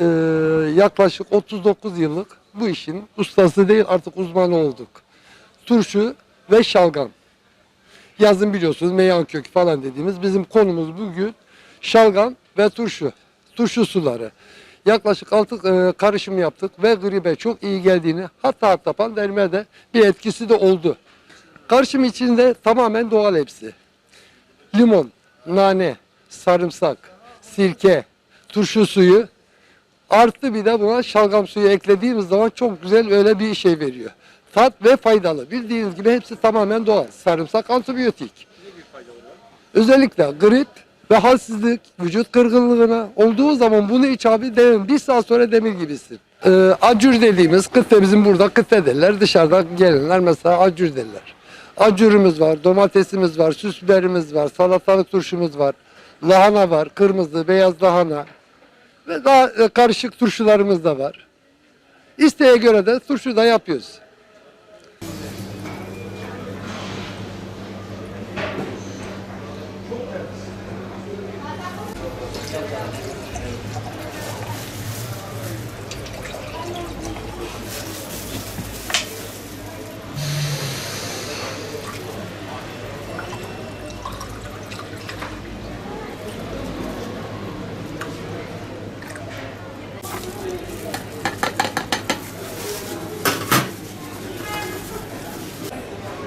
e, yaklaşık 39 yıllık bu işin ustası değil artık uzmanı olduk. Turşu ve şalgam. Yazın biliyorsunuz meyan kökü falan dediğimiz bizim konumuz bugün şalgam ve turşu. Turşu suları. Yaklaşık 6 karışım yaptık ve gribe çok iyi geldiğini hatta hatta pandemide bir etkisi de oldu. Karışım içinde tamamen doğal hepsi. Limon, nane, sarımsak, sirke, turşu suyu artı bir de buna şalgam suyu eklediğimiz zaman çok güzel öyle bir şey veriyor. Tat ve faydalı. Bildiğiniz gibi hepsi tamamen doğal. Sarımsak antibiyotik. Özellikle grip ve halsizlik, vücut kırgınlığına olduğu zaman bunu iç abi demir. Bir saat sonra demir gibisin. Ee, acur dediğimiz kıtte bizim burada kıtte derler. Dışarıdan gelenler mesela acur derler. Acurumuz var, domatesimiz var, süs biberimiz var, salatalık turşumuz var, lahana var, kırmızı, beyaz lahana ve daha e, karışık turşularımız da var. İsteğe göre de turşu da yapıyoruz.